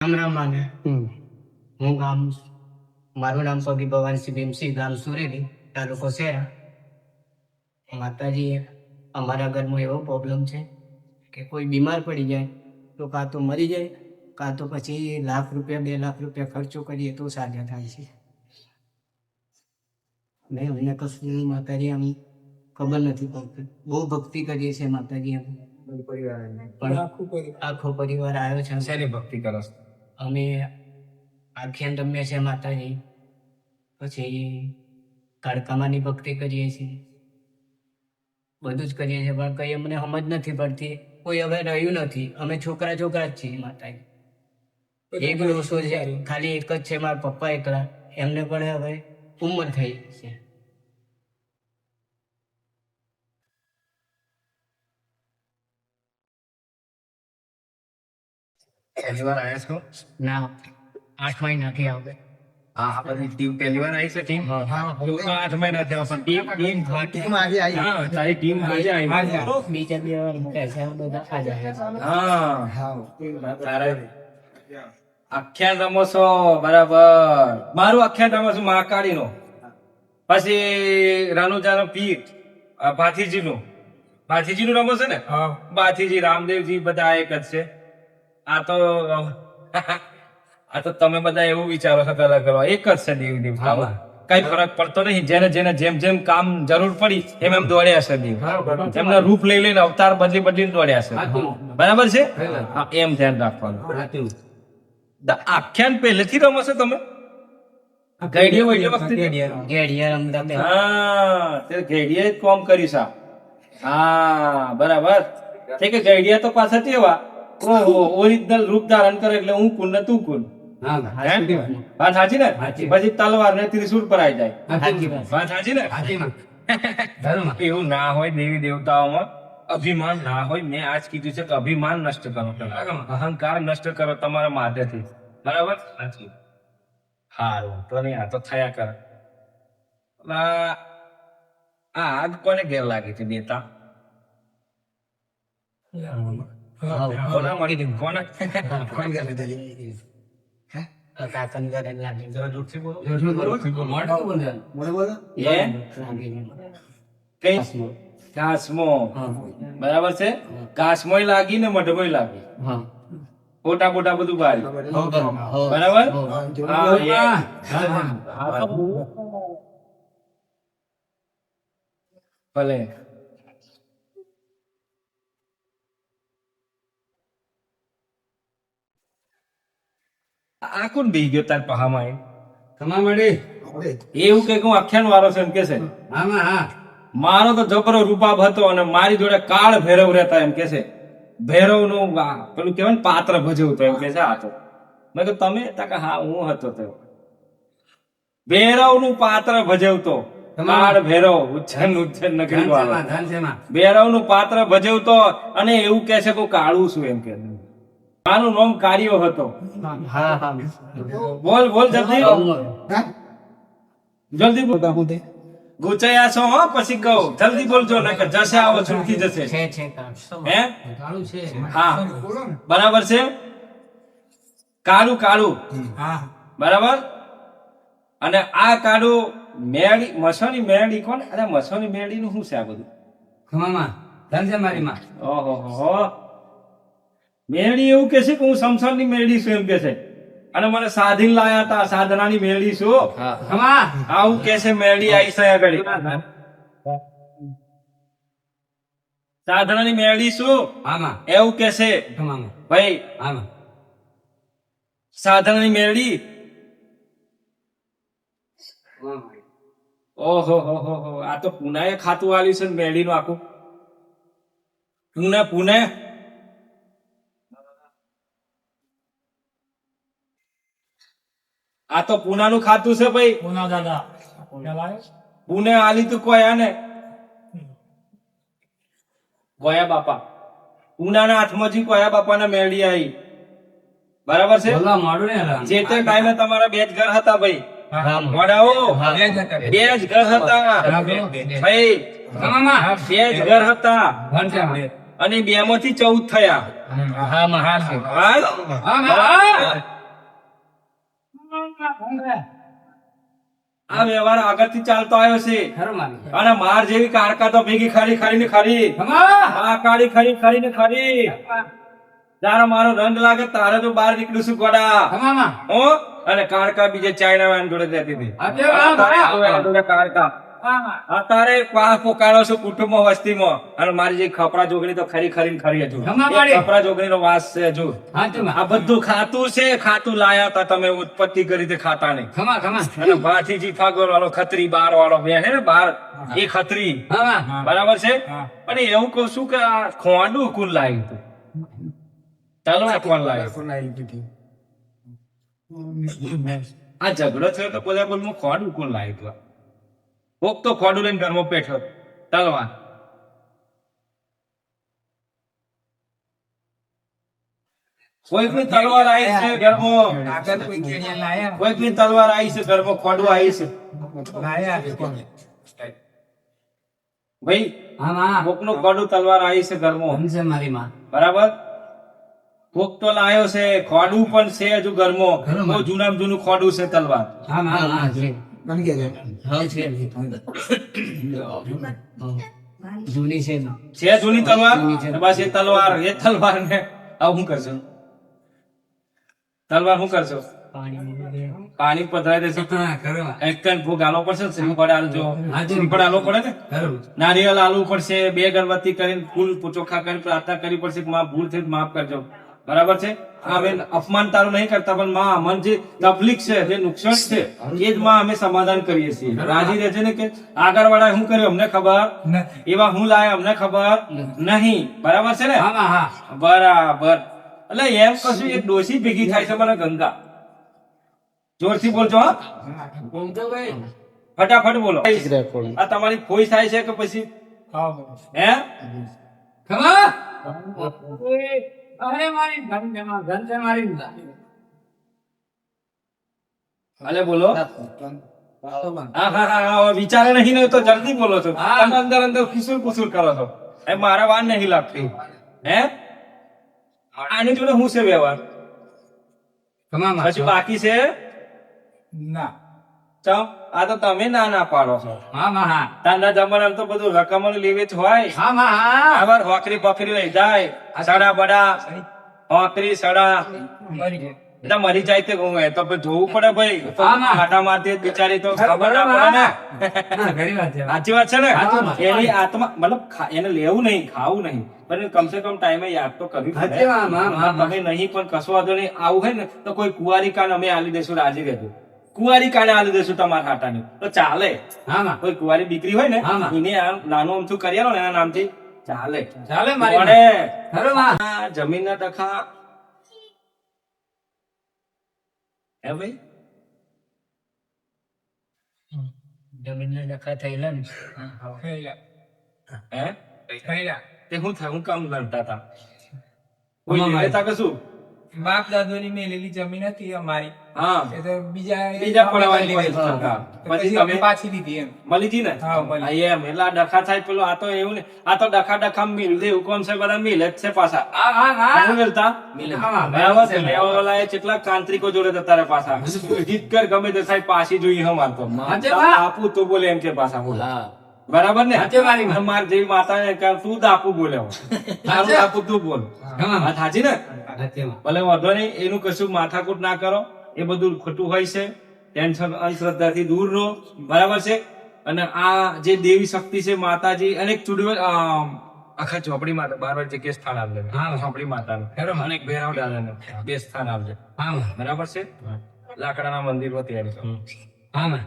રામ રામ માને. હું ગામ મારું નામ પગી ભવાનસિંહ ભીમસિંહ ગામ સુરેલી તાલુકો શેરા માતાજી અમારા ઘરમાં એવો પ્રોબ્લેમ છે કે કોઈ બીમાર પડી જાય તો કાં તો મરી જાય કાં તો પછી લાખ રૂપિયા બે લાખ રૂપિયા ખર્ચો કરીએ તો સાજા થાય છે. મેં અમને કશું માતાજી આમ ખબર નથી પડતી. બહુ ભક્તિ કરીએ છીએ માતાજી અમે પણ આખો પરિવાર આવ્યો છે. શેની ભક્તિ કરો છો? અમે આખ્યાન રમ્યા છીએ માતાજી. પછી કાળકામાની ભક્તિ કરીએ છીએ. બધું જ કરીએ છીએ પણ કંઈ અમને સમજ નથી પડતી. કોઈ હવે રહ્યું નથી. અમે છોકરા છોકરા જ છીએ માતાજી. એક ડોસો છે ખાલી એક જ છે મારા પપ્પા એકલા. એમને પણ હવે ઉંમર થઈ છે. પહેલી વાર આવ્યા છો? ના. આઠ મહિનાથી આવે હા આ બધી ટીમ પહેલી વાર આવી છે ટીમ હા. તો તો આઠ મહિના થયા પણ. ટીમ ટીમ હા તારી ટીમ આજે આવી બીજા બે વાર પૈસા બધા આ જાય હા. તારે આખ્યાન રમો છો બરાબર. મારું આખ્યાન રમો છું મહાકાળીનો. પછી રાનુજાનો પીઠ ભાથીજી નું ભાથીજી નું રમો છે ને? ભાથીજી રામદેવજી બધા એક જ છે. આ તો આ તો તમે બધા એવું વિચારો છો કલા કરવા. એક જ છે દીવ દીવ કઈ ફરક પડતો નહીં. જેને જેને જેમ જેમ કામ જરૂર પડી એમ એમ દોડ્યા છે દીવ એમના રૂપ લઈ લઈને અવતાર બદલી બદલીને દોડ્યા છે. બરાબર છે? હા, એમ ધ્યાન રાખવાનું. આખ્યાન પહેલેથી રમો છો તમે? ગઈડીએ વઈડીએ વખતે? ઘેડિયા રમતા હા તે ગેડિયા કોમ કર્યું છે. હા બરાબર. છે કે ગઈડિયા તો પાછા કેવા ઓહો ઓરિજિનલ રૂપ ધારણ કરે એટલે હું કુન ને તું કુન. હે? વાત. સાચી ને? પછી તલવાર ને ત્રિશુળ પર આવી જાય. સાચી વાત. સાચી ને? એવું ના હોય દેવી દેવતાઓમાં અભિમાન ના હોય મેં આજ કીધું છે કે અભિમાન નષ્ટ કરો અહંકાર નષ્ટ કરો તમારા માથેથી બરાબર? સારું તો નહીં આ તો થયા કરે. આ આ આગ કોને ઘેર લાગી છે દેતા કોના મળી કોના? કાકાને લાગી. બરાબર છે? કાસમો લાગી ને મઢમો લાગી. હા. ફોટા બોટા બધું હો. બરાબર. ભલે. આ કોણ બેહી ગયો તાર પહામાં એવું કે હું આખ્યાન વાળો છે એમ કે છે. મારો તો જબરો રૂપાબ હતો અને મારી જોડે કાળ ભૈરવ રહેતા એમ કે છે. ભૈરવનું પેલું કેવાય ને પાત્ર ભજવતો એમ કે છે આ તો. મેં કહ્યું તમે? તકે હા હું હતો તો. ભૈરવનું પાત્ર ભજવતો. કાળ ભૈરવ ઉચ્છન ઉચ્છન નગરી વાળો ભૈરવનું પાત્ર ભજવતો અને એવું કે છે કે કાળું છું એમ કે. મારું નામ કાર્યો હતો. હા હા. બોલ બોલ જલ્દી. જલ્દી બોલ. ગુચાયા છો હો પછી કહો. જલ્દી બોલજો નકર જશે આવો છૂટકી જશે. છે છે હે? કાળું છે. હા. બરાબર છે? કાળું કાળું. બરાબર? અને આ કાળું મેળી મસોની મેળી કોણ? અરે મસોની મેળી નું શું છે આ બધું? ઓહો હો. મેળી એવું કે છે કે હું સંસારની મેળી છું એમ કે છે. અને મને સાધીન લાયા હતા સાધનાની મેળી છું. આવું કે છે મેળી આવી છે આગળ. સાધનાની મેળી છું. એવું કે છે. ભાઈ સાધનાની મેળી ઓહો હો હો હો. આ તો પુનાએ ખાતું આવ્યું છે ને મેળીનું આખું. પુણે પુણે આ તો પુનાનું ખાતું છે ભાઈ. પુણે આલી તું કોયા ને કોયા બાપા. પુનાના હાથમાં જી કોયા બાપાના મેળી આવી બરાબર છે? જે તે ટાઈમે તમારા બે જ ઘર હતા ભાઈ. બે જ ઘર હતા. ભાઈ બે જ ઘર હતા. અને બે માંથી ચૌદ થયા? આ વ્યવહાર આગળથી ચાલતો આવ્યો છે. અને માર જેવી કારકા તો ભેગી ખરી ખરી. ને ખરી કાળી ખરી ખરી. ને ખરી તારો મારો રંગ લાગે તારે તો બહાર નીકળું છું ગોડા. હો? અને કારકા બીજે ચાઇના વાન જોડે જતી હતી. કારકા અત્યારે પાસ પોકારો છું કુટુંબમાં વસ્તીમાં. અને મારી જે ખપરા જોગણી તો ખરી ખરી ખરી હજુ. ખપરા જોગણી નો વાસ છે હજુ. આ બધું ખાતું છે ખાતું લાયા તા તમે ઉત્પત્તિ કરી તે ખાતા ને ખમા ખમા. અને ભાથીજી ફાગોર વાળો ખત્રી બાર વાળો બે હે ને બાર? એ ખત્રી. બરાબર છે? અને એવું કહું છું કે આ ખોંડું કુલ લાવ્યું હતું? આ કોણ લાવ્યું આ ઝઘડો થયો તો બધા બોલ ખોંડું કોણ લાવ્યું હતું? કોક તો ખોડું લઈને ઘરમાં બેઠો તલવાર કોઈકની તલવાર આવી છે ઘરમાં. કોઈકની તલવાર આવી છે ઘરમાં ખોડું આવી છે. ભાઈ હા હા. કોકનું ખોડું તલવાર આવી છે ઘરમાં. સમજે મારી માં. બરાબર? કોક તો લાયો છે ખોડું પણ છે હજુ ઘરમાં. ઘરમાં. બહુ જૂનામાં જૂનું ખોડું છે તલવાર. હા હા હા છે? જૂની છે. છે જૂની તલવાર? બસ એ તલવાર. એ તલવાર ને આવું શું કરશો? તલવાર શું કરશો? પાણી પધરાય પધરાઈ દેશો. એક કણ ભોગ આલો પડશે શ્રીફળ આલજો. હા, આલો પડે ને? નારિયેલ આલવું પડશે બે ગરબતી કરીને ફૂલ ચોખ્ખા કરીને પ્રાર્થના કરવી પડશે માં ભૂલ થઈ માફ કરજો. બરાબર છે? હવે અપમાન તારું નહીં કરતા પણ માં અમને જે તકલીફ છે જે નુકસાન છે એ જ માં અમે સમાધાન કરીએ છીએ. રાજી રહે છે ને કે આગળ વાળા શું કર્યું અમને ખબર? એવા હું લાય અમને ખબર? નહીં. બરાબર છે ને? બરાબર. એટલે એમ કશું એક ડોસી ભેગી થાય છે મને ગંગા. જોરથી બોલજો હા. ફટાફટ બોલો. આ તમારી ફોઈ થાય છે કે પછી? હે ખમા અરે મારી ઘન છે મારી હાલે બોલો. હા હા હા હા વિચારે નહીં ને તો જલ્દી બોલો છો. અંદર અંદર કુસુર કુસુર કરો છો. એ મારા વાર નહીં લાગતી. હે? આની જોડે હું છે વ્યવહાર? પછી બાકી છે? ચમ આ તો તમે ના ના પાડો છો. હા માં હા. તાના જમાનામાં તો બધું રકમ લેવી જ હોય. હા માં હા. આવાર હોકરી બકરી લઈ જાય. સડા બડા. હોકરી સડા. એટલે મરી જાય તે હું તો જોવું પડે ભાઈ. હા, ના. મારતી બિચારી તો ખબર ના પડે ને. સાચી વાત છે ને? એની આત્મા મતલબ એને લેવું નહીં ખાવું નહીં. પણ કમસે કમ ટાઈમે યાદ તો કરવી પડે. તમે નહીં પણ કશો વાંધો નહીં આવું હોય ને તો કોઈ કુવારી કાન અમે આલી દેશું રાજી રહેજો. કુંવારી કાને આલી દેશું તમારા હાટાની? તો ચાલે. હા માં કોઈ કુંવારી દીકરી હોય ને. એને આમ નાનું અમથું કરી આલો ને એના નામથી ચાલે. ચાલે મારી ખરું માં આ જમીનના ડખા હે ભાઈ? જમીનના ડખા થયેલા ને. હે. તે હું થાય હું કામ લડતા હતા કોઈ લેતા કે શું બાપ દાદોની મેલેલી જમીન હતી અમારી. હા. એ તો બીજા બીજા પડવાની પછી તમે- પાછી દીધી એમ. મળી ને? હા, મળી. એમ. એટલે ડખા થાય પેલો આ તો એવું ને આ તો ડખા ડખા મિલ દે કોણ છે બધા મિલ જ છે પાછા. હા હા હા. મિલતા? મિલ હા, બરાબર છે. મેવાલા એ કેટલા કાંત્રિકો જોડે જતા રહે પાછા. જીત કર ગમે તે સાહેબ પાછી જોઈએ હમ મારતો તો. આપું તો બોલે એમ કે પાછા બોલ. હા. બરાબર ને? હાચે મારી માર જેવી માતા ને કે તું દાપુ બોલે તારું દાપુ તું બોલ. હા. વાત સાચી ને? ભલે વાંધો નહીં એનું કશું માથાકૂટ ના કરો. એ બધું ખોટું હોય છે. ટેન્શન અંધશ્રદ્ધાથી દૂર રહો. બરાબર છે? અને આ જે દેવી શક્તિ છે માતાજી અને ચૂડવે આખા ચોપડી માતા બાર વાર જગ્યાએ સ્થાન આપજે. હા. ચોપડી માતાનું. ખરું. અનેક ભૈરવ દાદાનું. બે સ્થાન આપજે. હા બરાબર છે? લાકડાના મંદિરમાં તૈયારી હા.